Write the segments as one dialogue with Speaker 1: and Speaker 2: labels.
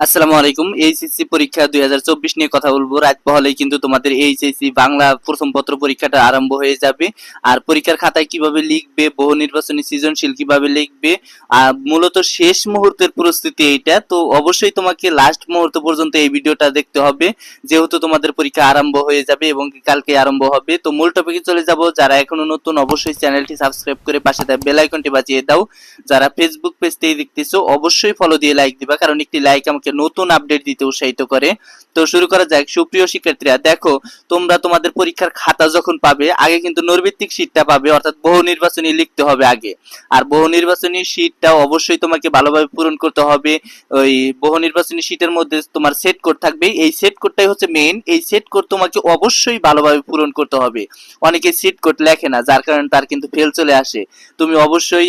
Speaker 1: আসসালামু আলাইকুম। এইচএসসি পরীক্ষা দুই হাজার চব্বিশ নিয়ে কথা বলব। রাত পহলেই কিন্তু তোমাদের এইচএসসি বাংলা প্রথম পত্র পরীক্ষাটা আরম্ভ হয়ে যাবে। আর পরীক্ষার খাতায় কীভাবে লিখবে, বহু নির্বাচনী সৃজনশীল কীভাবে লিখবে, আর মূলত শেষ মুহূর্তের প্রস্তুতি এইটা। তো অবশ্যই তোমাকে লাস্ট মুহূর্ত পর্যন্ত এই ভিডিওটা দেখতে হবে। যেহেতু তোমাদের পরীক্ষা আরম্ভ হয়ে যাবে এবং কালকে আরম্ভ হবে। তো মূল টপিকে চলে যাব। যারা এখনও নতুন, অবশ্যই চ্যানেলটি সাবস্ক্রাইব করে পাশে দেয় বেল আইকনটি বাজিয়ে দাও। যারা ফেসবুক পেজ থেকে দেখতেছো, অবশ্যই ফলো দিয়ে লাইক দিবা। কারণ একটি লাইক আমাকে নতুন আপডেট দিতে উৎসাহিত করে। তো শুরু করা যাক, সুপ্রিয় শিক্ষার্থীরা, দেখো, তোমরা তোমাদের পরীক্ষার খাতা যখন পাবে, আগে কিন্তু নৈর্ভিত্তিক শীটটা পাবে, অর্থাৎ বহু নির্বাচনী লিখতে হবে আগে। আর বহু নির্বাচনী শীটটা অবশ্যই তোমাকে ভালোভাবে পূরণ করতে হবে। ওই বহু নির্বাচনী শীটের মধ্যে তোমার সেট কোড থাকবে এই সেট কোডটাই হচ্ছে মেইন এই সেট কোড তোমাকে অবশ্যই ভালোভাবে পূরণ করতে হবে। অনেকে সেট কোড লেখে না, যার কারণে তার কিন্তু ফেল চলে আসে। তুমি অবশ্যই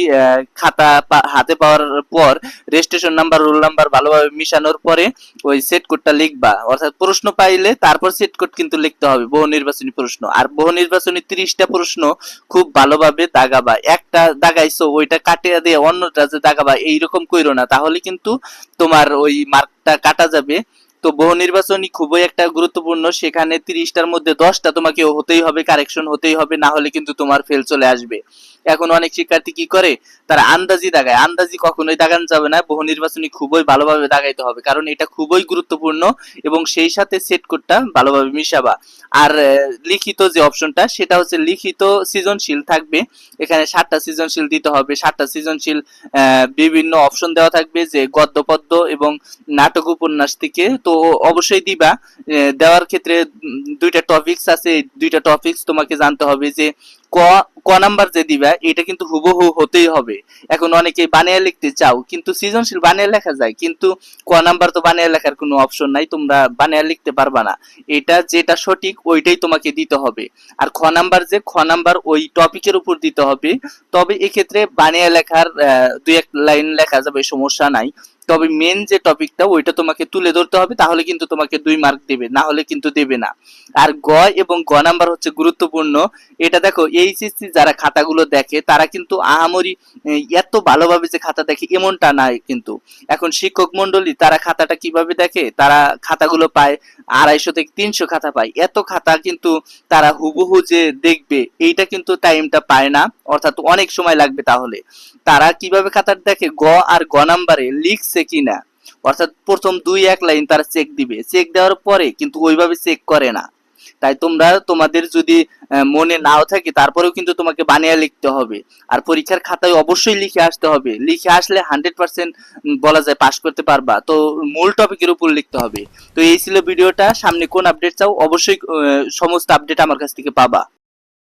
Speaker 1: খাতা হাতে পাওয়ার পর রেজিস্ট্রেশন নাম্বার রোল নাম্বার ভালোভাবে মিশানোর পরে ওই সেট কোডটা লিখবা। অর্থাৎ প্রশ্ন পাইলে তারপর সেট কোড কিন্তু লিখতে হবে, বহু নির্বাচনী প্রশ্ন। আর বহু নির্বাচনী তিরিশটা প্রশ্ন খুব ভালোভাবে দাগাবা। একটা দাগাইছো, ওইটা কাটিয়ে দিয়ে অন্যটা যে দাগাবা, এইরকম কইরো না। তাহলে কিন্তু তোমার ওই মার্কটা কাটা যাবে। তো বহু নির্বাচনী খুবই একটা গুরুত্বপূর্ণ। সেখানে তিরিশটার মধ্যে দশটা তোমাকে হতেই হবে কারেকশন হতেই হবে, না হলে কিন্তু তোমার ফেল চলে আসবে। এখন অনেক শিক্ষার্থী কি করে? তারা আন্দাজি দাগায়। আন্দাজি কখনোই দাগানো যাবে না। বহু নির্বাচনী খুবই ভালোভাবে দাগাইতে হবে। কারণ এটা খুবই গুরুত্বপূর্ণ এবং সেই সাথে সেট কোডটা ভালোভাবে মিশাবা। আর লিখিত যে অপশনটা সেটা হচ্ছে লিখিত সৃজনশীল থাকবে। এখানে সাতটা সৃজনশীল দিতে হবে। সাতটা সৃজনশীল বিভিন্ন অপশন দেওয়া থাকবে যে গদ্য পদ্য এবং নাটক উপন্যাস থেকে। তো অবশ্যই দিবা। দেওয়ার ক্ষেত্রে দুইটা টপিকস আছে। দুইটা টপিকস তোমাকে জানতে হবে যে ক নাম্বার যে দিবা, এটা কিন্তু হুবহু হতেই হবে। এখন অনেকে বানিয়ে লিখতে চাও, কিন্তু সৃজনশীল বানিয়ে লেখা যায়, কিন্তু ক নাম্বার তো বানিয়ে লেখার কোনো অপশন নাই, তোমরা বানিয়ে লিখতে পারবা না। এটা যেটা সঠিক, ওইটাই তোমাকে দিতে হবে। আর খ নাম্বার যে, খ নাম্বার ওই টপিকের উপর দিতে হবে। তবে এক্ষেত্রে বানিয়ে লেখার দুই এক লাইন লেখা যাবে, সমস্যা নাই। তবে মেন যে টপিকটা ওইটা তোমাকে তুলে ধরতে হবে, তাহলে কিন্তু তোমাকে দুই মার্ক দেবে, না হলে কিন্তু দেবে না। আর গ এবং গ নাম্বার হচ্ছে গুরুত্বপূর্ণ। এটা দেখো এইচএসসি যারা খাতাগুলো দেখে, তারা কিন্তু আহামরি এত ভালোভাবে যে খাতা দেখে এমনটা নাই কিন্তু। এখন শিক্ষক মন্ডলী তারা খাতাটা কীভাবে দেখে? তারা খাতাগুলো পায়, আড়াইশো থেকে তিনশো খাতা পায়। এত খাতা কিন্তু তারা হুবহু যে দেখবে, এইটা কিন্তু টাইমটা পায় না, অর্থাৎ অনেক সময় লাগবে তাহলে। তারা কীভাবে খাতাটা দেখে গ আর গ নাম্বারে লিখছে কিনা? অর্থাৎ প্রথম দুই এক লাইন তারা চেক দিবে। চেক দেওয়ার পরে কিন্তু ওইভাবে চেক করে না। তাই তোমরা, তোমাদের যদি মনে নাও থাকে, তারপরেও কিন্তু তোমাকে বানিয়ে লিখতে হবে। আর পরীক্ষার খাতায় অবশ্যই লিখে আসতে হবে। লিখে আসলে হান্ড্রেড পার্সেন্ট বলা যায় পাশ করতে পারবা। তো মূল টপিকের উপর লিখতে হবে। তো এই ছিল ভিডিওটা। সামনে কোন আপডেট চাও, অবশ্যই সমস্ত আপডেট আমার কাছ থেকে পাবা।